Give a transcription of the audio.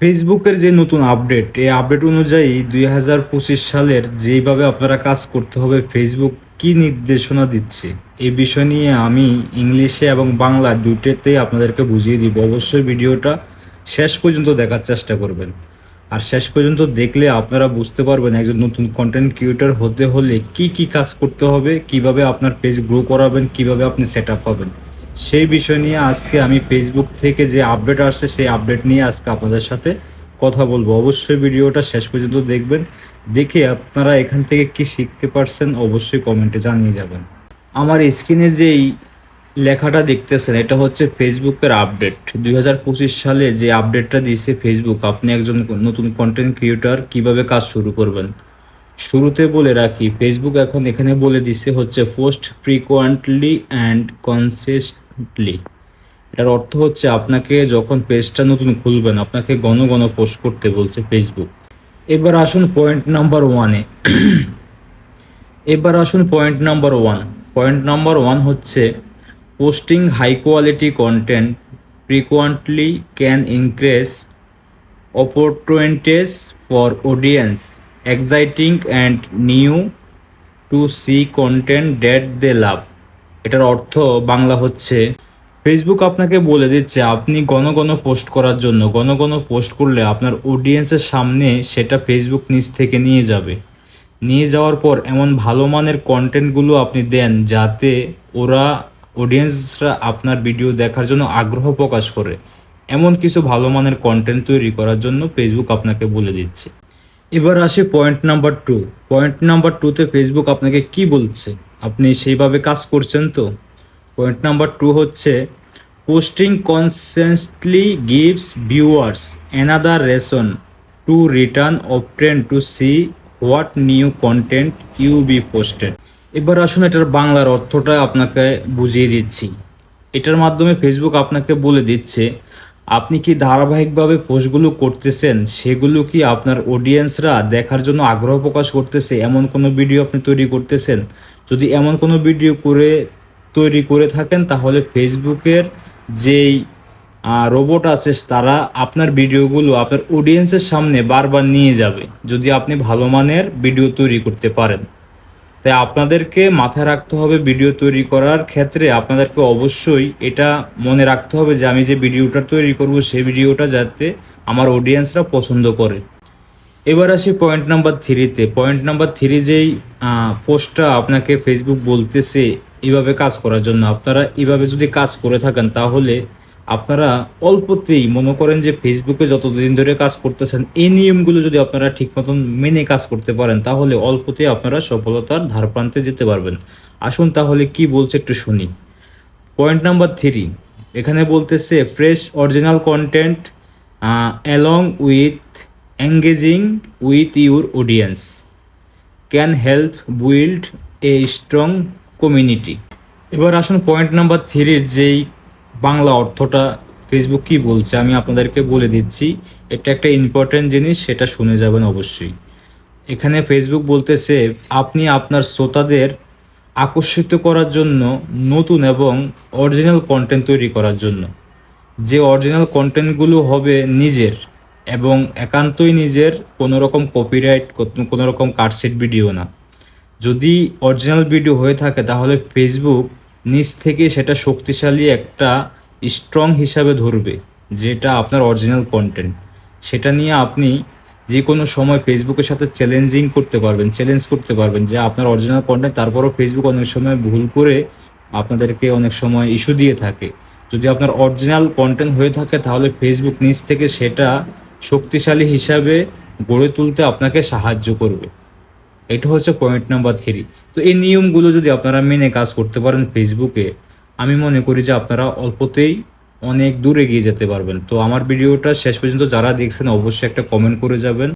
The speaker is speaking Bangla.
ফেসবুকের যে নতুন আপডেট এই আপডেট অনুযায়ী দুই হাজার পঁচিশ সালের যেইভাবে আপনারা কাজ করতে হবে ফেসবুক কি নির্দেশনা দিচ্ছে? এই বিষয় নিয়ে আমি ইংলিশে এবং বাংলা দুইটাতেই আপনাদেরকে বুঝিয়ে দিব। অবশ্যই ভিডিওটা শেষ পর্যন্ত দেখার চেষ্টা করবেন। আর শেষ পর্যন্ত দেখলে আপনারা বুঝতে পারবেন একজন নতুন কন্টেন্ট ক্রিয়েটর হতে হলে কি কি কাজ করতে হবে, কীভাবে আপনার পেজ গ্রো করাবেন, কীভাবে আপনি সেট আপ পাবেন সেই বিষয় নিয়ে আজকে আমি ফেসবুক থেকে যে আপডেট আসছে, সেই আপডেট নিয়ে আজকে আপনাদের সাথে কথা বলব। অবশ্যই ভিডিওটা শেষ পর্যন্ত দেখবেন। দেখে আপনারা এখান থেকে কি শিখতে পারছেন, অবশ্যই কমেন্টে জানিয়ে যাবেন। আমার স্ক্রিনে যেই লেখাটা দেখতেছেন, এটা হচ্ছে ফেসবুকের আপডেট দুই হাজার পঁচিশ সালে যে আপডেটটা দিয়েছে ফেসবুক আপনি একজন নতুন কন্টেন্ট ক্রিয়েটর কীভাবে কাজ শুরু করবেন? শুরুতে বলে রাখি ফেসবুক এখন এখানে বলে দিছে হচ্ছে পোস্ট ফ্রিকোয়েন্টলি অ্যান্ড কনসিস্টলি এটার অর্থ হচ্ছে আপনাকে যখন পেজটা নতুন খুলবেন, আপনাকে ঘন ঘন পোস্ট করতে বলছে ফেসবুক এবার আসুন পয়েন্ট নাম্বার ওয়ানে এবার আসুন point number one point number one হচ্ছে posting high quality content frequently can increase opportunities for audience. Exciting and new to see content that they love. এটার অর্থ বাংলা হচ্ছে ফেসবুক আপনাকে বলে দিচ্ছে, আপনি ঘন ঘন পোস্ট করার জন্য ঘন ঘন পোস্ট করলে আপনার অডিয়েন্সের সামনে সেটা ফেসবুক নিজ থেকে নিয়ে যাবে। নিয়ে যাওয়ার পর এমন ভালো মানের কন্টেন্টগুলো আপনি দেন যাতে ওরা অডিয়েন্সরা আপনার ভিডিও দেখার জন্য আগ্রহ প্রকাশ করে। এমন কিছু ভালো মানের কন্টেন্ট তৈরি করার জন্য ফেসবুক আপনাকে বলে দিচ্ছে। এবার আসি point number two point number টুতে ফেসবুক আপনাকে কি বলছে? আপনি সেইভাবে কাজ করছেন তো? পয়েন্ট নাম্বার টু হচ্ছে posting consistently gives viewers another reason to return often to see what new content you be posted এবার আসুন এটার বাংলার অর্থটা আপনাকে বুঝিয়ে দিচ্ছি। এটার মাধ্যমে ফেসবুক আপনাকে বলে দিচ্ছে, আপনি কি ধারাবাহিকভাবে পোস্টগুলো করতেছেন? সেগুলো কি আপনার অডিয়েন্সরা দেখার জন্য আগ্রহ প্রকাশ করতেছে? এমন কোনো ভিডিও আপনি তৈরি করতেছেন? যদি এমন কোনো ভিডিও করে, তৈরি করে থাকেন, তাহলে ফেসবুকের যেই রোবট আছে, তারা আপনার ভিডিওগুলো আপনার অডিয়েন্সের সামনে বারবার নিয়ে যাবে, যদি আপনি ভালো মানের ভিডিও তৈরি করতে পারেন। তাই আপনাদেরকে মাথায় রাখতে হবে ভিডিও তৈরি করার ক্ষেত্রে আপনাদেরকে অবশ্যই এটা মনে রাখতে হবে যে আমি যে ভিডিওটা তৈরি করব, সেই ভিডিওটা যাতে আমার অডিয়েন্সরা পছন্দ করে। এবার আসি পয়েন্ট নাম্বার থ্রিতে পয়েন্ট নাম্বার থ্রি যেই পোস্টটা আপনাকে ফেসবুক বলতেছে এভাবে কাজ করার জন্য, আপনারা এভাবে যদি কাজ করে থাকেন তাহলে আপনারা অল্পতেই মনে করেন যে ফেসবুকে যতদিন ধরে কাজ করতেছেন, এই নিয়মগুলো যদি আপনারা ঠিক মতন মেনে কাজ করতে পারেন, তাহলে অল্পতেই আপনারা সফলতার ধার প্রান্তে যেতে পারবেন। আসুন তাহলে কি বলছে একটু শুনি। পয়েন্ট নাম্বার থ্রি এখানে বলতেছে fresh original content along with engaging with your audience can help build a strong community এবার আসুন পয়েন্ট নাম্বার থ্রির যেই বাংলা অর্থটা ফেসবুক কি বলছে, আমি আপনাদেরকে বলে দিচ্ছি। এটা একটা ইম্পর্টেন্ট জিনিস, সেটা শুনে যাবেন অবশ্যই। এখানে ফেসবুক বলতেছে, আপনি আপনার শ্রোতাদের আকর্ষিত করার জন্য নতুন এবং অরিজিনাল কন্টেন্ট তৈরি করার জন্য। যে অরিজিনাল কন্টেন্টগুলো হবে নিজের এবং একান্তই নিজের কোনো রকম কপিরাইট কোনো রকম কাটসেট ভিডিও না। যদি অরিজিনাল ভিডিও হয়ে থাকে, তাহলে ফেসবুক নিজ থেকে সেটা শক্তিশালী একটা স্ট্রং হিসাবে ধরবে, যেটা আপনার অরিজিনাল কন্টেন্ট সেটা নিয়ে আপনি যে কোনো সময় ফেসবুকের সাথে চ্যালেঞ্জিং করতে পারবেন চ্যালেঞ্জ করতে পারবেন যে আপনার অরিজিনাল কন্টেন্ট তারপরও ফেসবুক অনেক সময় ভুল করে আপনাদেরকে অনেক সময় ইস্যু দিয়ে থাকে। যদি আপনার অরিজিনাল কন্টেন্ট হয়ে থাকে, তাহলে ফেসবুক নিজ থেকে সেটা শক্তিশালী হিসাবে গড়ে তুলতে আপনাকে সাহায্য করবে। এটা হচ্ছে পয়েন্ট নাম্বার থ্রি তো এই নিয়মগুলো যদি আপনারা মেনে কাজ করতে পারেন ফেসবুকে আমি মনে করি যে আপনারা অল্পতেই অনেক দূর এগিয়ে যেতে পারবেন। তো আমার ভিডিওটা শেষ পর্যন্ত যারা দেখছেন, অবশ্যই একটা কমেন্ট করে যাবেন।